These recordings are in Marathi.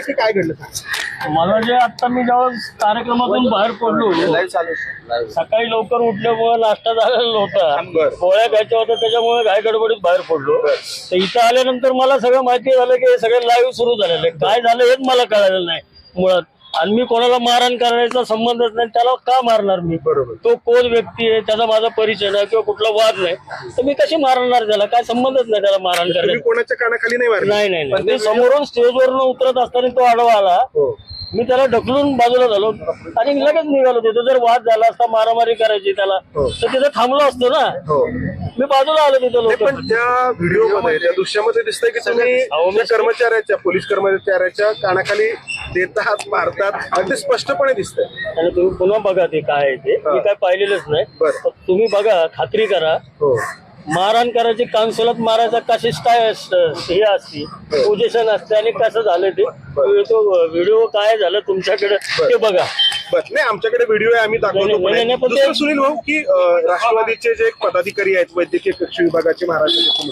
नक्की काय घडलं? मला जे आता मी जेव्हा कार्यक्रमातून बाहेर पडलो सकाळी लवकर उठल्यामुळे नाश्ता झालेला. नव्हता. गोळ्या घ्यायच्या होत्या त्याच्यामुळे घाय गडबडीत बाहेर पडलो. तर इथं आल्यानंतर मला सगळं माहिती झालं की हे सगळं लाईव्ह सुरू झालेलं आहे काय झालं हेच मला कळालेलं नाही मुळात. आणि मी कोणाला मारहाण करण्याचा संबंधच नाही त्याला का मारणार मी? बरोबर. तो कोण व्यक्ती आहे त्याचा माझा परिचय नाही किंवा कुठला वाद नाही. तर मी कशी मारणार त्याला? काय संबंधच नाही त्याला मारहाण तुम्ही करण्याचा. कोणाच्या कानाखाली नाही मारले? नाही नाही नाही. मी समोरून स्टेजवरून उतरत असताना तो आडवा आला. हो. मी त्याला ढकलून बाजूला झालो. आणि लगेच निघालो तिथं. जर वाद झाला असता मारामारी करायची त्याला. हो. तर तिथं थांबलो असतो ना. हो. मी बाजूला आलो तिथं नाही, लोक पण त्या व्हिडिओमध्ये त्या दृश्यामध्ये दिसतंय की तुम्ही त्या कर्मचाऱ्याच्या पोलीस कर्मचाऱ्याच्या कानाखाली देतात मारतात अगदी स्पष्टपणे दिसतंय. आणि तुम्ही पुन्हा बघा ते काय आहे ते. मी काय पाहिलेलंच नाही. बरं. पण तुम्ही बघा खात्री करा. हो. मारहाण करायची काउन्सिलात मारायचा कशी स्टाय हे असते पोझिशन असते आणि कसं झालं ते. तो व्हिडिओ काय झालं तुमच्याकडे ते बघा. बर. नाही आमच्याकडे व्हिडिओ आहे आम्ही दाखवतो नाही, पण नाही, पण दुसरं ते- सुनील भाऊ की अं, राष्ट्रवादीचे जे एक पदाधिकारी आहेत वैद्यकीय कक्ष विभागाचे महाराष्ट्राचे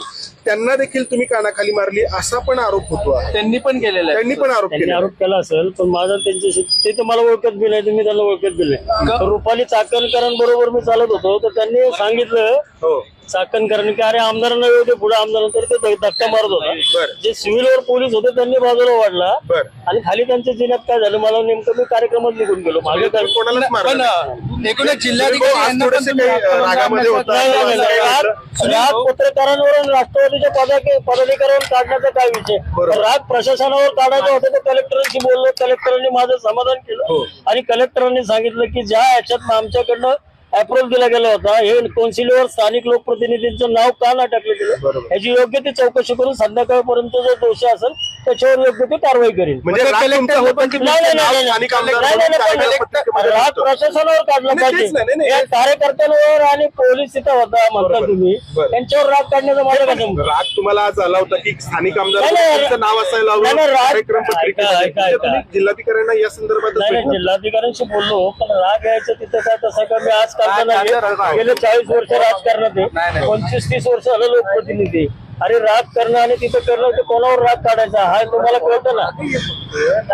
त्यांना देखील तुम्ही कानाखाली मारली असा पण आरोप होतो आहे. त्यांनी पण केलेलं आहे. त्यांनी पण आरोप त्यांनी केला आरोप केला असेल पण माझा त्यांच्याशी ते तर मला ओळखत बी नाही तुम्ही त्यांना ओळखत बी नाही. रुपाली चाकणकरांबरोबर मी चालत होतो तर त्यांनी सांगितलं हो. चाकणकरांनी की अरे आमदारांना येऊ दे पुढे आमदारांना तर ते धक्का मारत होता. बर. जे सिव्हिलवर पोलीस होते त्यांनी बाजूला वाढला. बर. आणि खाली त्यांच्या जिन्यात काय झालं मला नेमकं मी कार्यक्रमात निघून गेलो. मागे काय कोणालाच पण मारलं अं, एकूणच भाऊ, जिल्हाधिकारी आज यांना पण थोडेसे तुम्ही काही, अं, रागामध्ये होता. नाही, नाही, नाही, नाही. राग पत्रकारांवरून राष्ट्रवादीच्या पदाके पदाधिकाऱ्यांवर काढण्याचा काय विषय? बरोबर. राग प्रशासनावर काढायचा होता तर कलेक्टरांशी बोललो. कलेक्टरांनी माझं समाधान हो. केलं आणि कलेक्टरांनी सांगितलं की ज्या याच्यात आमच्याकडनं अप्रूव्ह दिला गेला होता हे कौन्सिलवर स्थानिक लोकप्रतिनिधींचं नाव का नाही टाकलं गेलं. याची योग्य ती चौकशी करून संध्याकाळपर्यंत जो दोषी असेल त्याच्यावर योग्य ती कारवाई करेल म्हणजे मग राग कलेक्टर तुमचा होता की नाही, नाही, नाही, नाही. नाही, नाही, नाही, पण राग. प्रशासनावर काढला नाही, तेच नाही, पाहिजे नाही, या कार्यकर्त्यांवर आणि पोलीस तिथं होता म्हणता बरोबर. तुम्ही. त्यांच्यावर राग काढण्याचा माझा संबंध? राग तुम्हाला आज आला होता की स्थानिक आमदार नाही, नाही, नाव असायला हवं नाही, नाही, राग- कार्यक्रम ऐका, पत्रिकेमध्ये ऐका, म्हणजे ऐका. जिल्हाधिकाऱ्यांना या संदर्भात नाही नाही जिल्हाधिकाऱ्यांशी बोललो पण राग यायचं तिथं काय तसं काय मी आज करताना राग- राग- राग- गेले चाळीस वर्ष राजकारणात नाही, आहे नाही. पंचवीस तीस वर्ष झालं लोकप्रतिनिधी अरे राग करणं आणि तिथं करणं ते कोणावर राग काढायचा? हा तुम्हाला कळतं ना?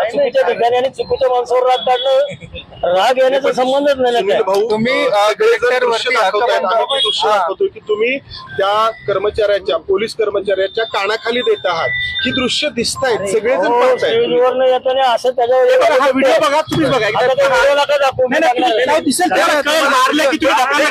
चुकीच्या ठिकाणी आणि चुकीच्या माणसावर राग काढणं राग येण्याचा संबंधच नाही ना भाऊ तुम्ही, हा. दाखवतोय की तुम्ही त्या कर्मचाऱ्याच्या पोलीस कर्मचाऱ्याच्या कानाखाली देत आहात. ही दृश्य दिसत आहेत सगळेजण हो, पाहतायत. स्टेजवरनं येताना असं त्याच्यावर हा व्हिडिओ बघा नका दाखवू, मारलं की तुम्ही